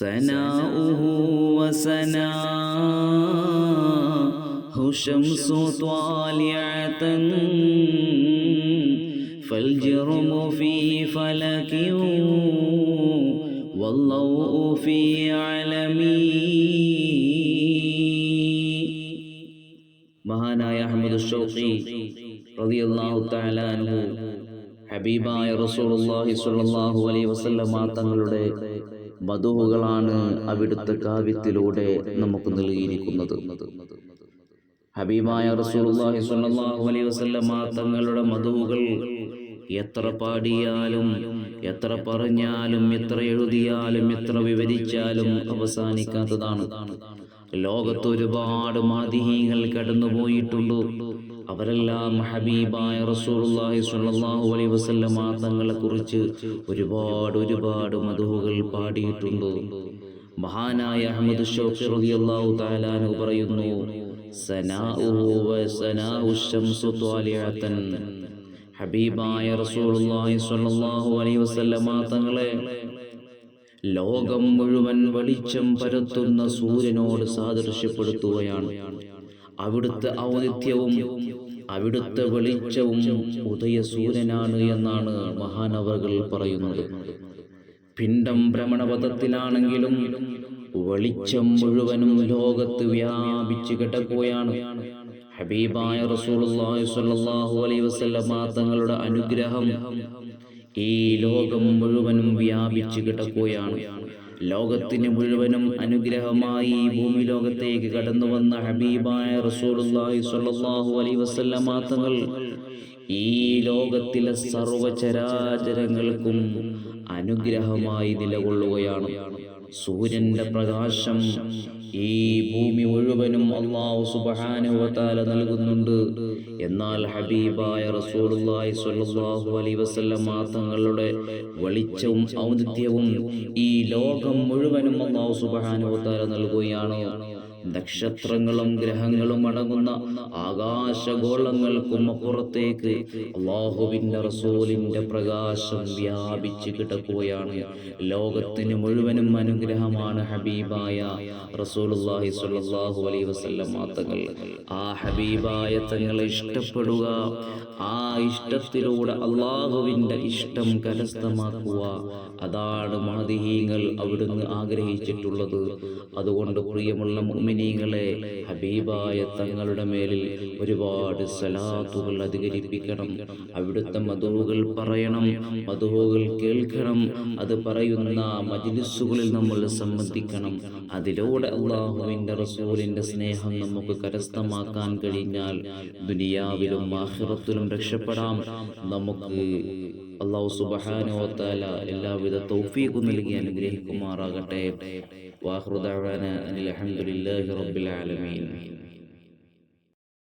سناؤه وسناه الشمس طالعة فالجرم في فلك والضوء في علمي മഹാനായ അഹമ്മദ് ഷൗഖി റളിയല്ലാഹു തആല അൻഹു ഹബീബായ റസൂലുള്ളാഹി സ്വല്ലല്ലാഹു അലൈഹി വസല്ലമ തങ്ങളുടെ മധുഹുകളാണ് അവിടുത്തെ കാവ്യത്തിലൂടെ നമുക്ക് നൽകിയിരിക്കുന്നത്. ഹബീബായ റസൂലുള്ളാഹി സ്വല്ലല്ലാഹു അലൈഹി വസല്ലമ തങ്ങളുടെ മധുവുകൾ എത്ര പാടിയാലും എത്ര പറഞ്ഞാലും എത്ര എഴുതിയാലും എത്ര വിവരിച്ചാലും അവസാനിക്കാത്തതാണ്. ലോകത്ത് ഒരുപാട് മാതിഹീങ്ങൾ കടന്നുപോയിട്ടുണ്ട്. അവരെല്ലാം ഹബീബായ റസൂലുള്ളാഹി സ്വല്ലല്ലാഹു അലൈഹി വസല്ലമ തങ്ങളെ കുറിച്ച് ഒരുപാട് ഒരുപാട് മധുഹുകൾ പാടിയിട്ടുണ്ട്. മഹാനായ അഹമ്മദ് ഷൗഖി റളിയല്ലാഹു തആല പറയുന്നു സനാഉഹു വ സനാഉ ശംസു ത്വാലിഅതൻ. ഹബീബായ റസൂലുള്ളാഹി സ്വല്ലല്ലാഹു അലൈഹി വസല്ലമ തങ്ങളെ ലോകം മുഴുവൻ വെളിച്ചം പരത്തുന്ന സൂര്യനോട് സാദൃശ്യപ്പെടുത്തുകയാണ്. അവിടുത്തെ ഔന്നിത്യവും അവിടുത്തെ വെളിച്ചവും ഉദയ സൂര്യനാണ് എന്നാണ് മഹാനവകൾ പറയുന്നത്. പിണ്ടം ഭ്രമണപഥത്തിലാണെങ്കിലും വെളിച്ചം മുഴുവനും ലോകത്ത് വ്യാപിച്ചു കിടക്കുകയാണ്. ഹബീബായ റസൂലുള്ളാഹി സ്വല്ലല്ലാഹു അലൈഹി വസല്ലമ തങ്ങളുടെ അനുഗ്രഹം ഈ ലോകം മുഴുവനും വ്യാപിച്ചു കിടക്കുകയാണ്. ലോകത്തിന് മുഴുവനും അനുഗ്രഹമായി ഭൂമി ലോകത്തേക്ക് കടന്നു വന്ന ഹബീബായ റസൂലുള്ളാഹി സ്വല്ലല്ലാഹു അലൈഹി വസല്ലമ തങ്ങൾ ഈ ലോകത്തിലെ സർവചരാചരങ്ങൾക്കും അനുഗ്രഹമായി നിലകൊള്ളുകയാണ്. സൂര്യന്റെ പ്രകാശം ഈ ഭൂമി മുഴുവനും അള്ളാഹു സുബാനുവത്താല നൽകുന്നുണ്ട്. എന്നാൽ ഹബീബായ റസൂലുള്ളാഹി സ്വല്ലല്ലാഹു അലൈഹി വസല്ലം തങ്ങളുടെ വെളിച്ചവും ഔന്നിത്യവും ഈ ലോകം മുഴുവനും അള്ളാഹു സുബാനുവത്താല നൽകുകയാണ്. നക്ഷത്രങ്ങളും ഗ്രഹങ്ങളും അടങ്ങുന്ന ആകാശഗോളങ്ങൾക്കും അപ്പുറത്തേക്ക് അള്ളാഹുവിന്റെ റസൂലിന്റെ പ്രകാശം വ്യാപിച്ചു കിടക്കുകയാണ്. ലോകത്തിന് മുഴുവനും അനുഗ്രഹമാണ് ഹബീബായ റസൂലുള്ളാഹി സ്വല്ലല്ലാഹു അലൈഹി വസല്ലം തങ്ങൾ ആ ഹബീബായ തങ്ങളെ ഇഷ്ടപ്പെടുക ആ ഇഷ്ടത്തിലൂടെ അള്ളാഹുവിന്റെ ഇഷ്ടം കരസ്ഥമാക്കുക. അതാണ് മാതിഹീങ്ങൾ അവിടുന്ന് ആഗ്രഹിച്ചിട്ടുള്ളത്. അതുകൊണ്ട് പ്രിയമുള്ള മുഅ്മിനീങ്ങളെ ഹബീബായ തങ്ങളുടെ മേലിൽ ഒരുപാട് സലാത്തുകൾ അധികരിപ്പിക്കണം. അവിടുത്തെ മധുവുകൾ പറയണം മധുവുകൾ കേൾക്കണം. അത് പറയുന്ന മജിലിസുകളിൽ നമ്മൾ സംബന്ധിക്കണം. അതിലൂടെ അള്ളാഹുവിന്റെ റസൂലിന്റെ സ്നേഹം നമുക്ക് കരസ്ഥമാക്കാൻ കഴിഞ്ഞാൽ ദുനിയാവിലും ആഹ്റത്തിലും രക്ഷപ്പെടാം. നമുക്ക് അള്ളാഹു സുബഹാനോത്താല എല്ലാവിധ തൗഫീഖും നൽകി അനുഗ്രഹിക്കുമാറാകട്ടെ. വാഹൃദാന അനിൽ لله رب العالمين.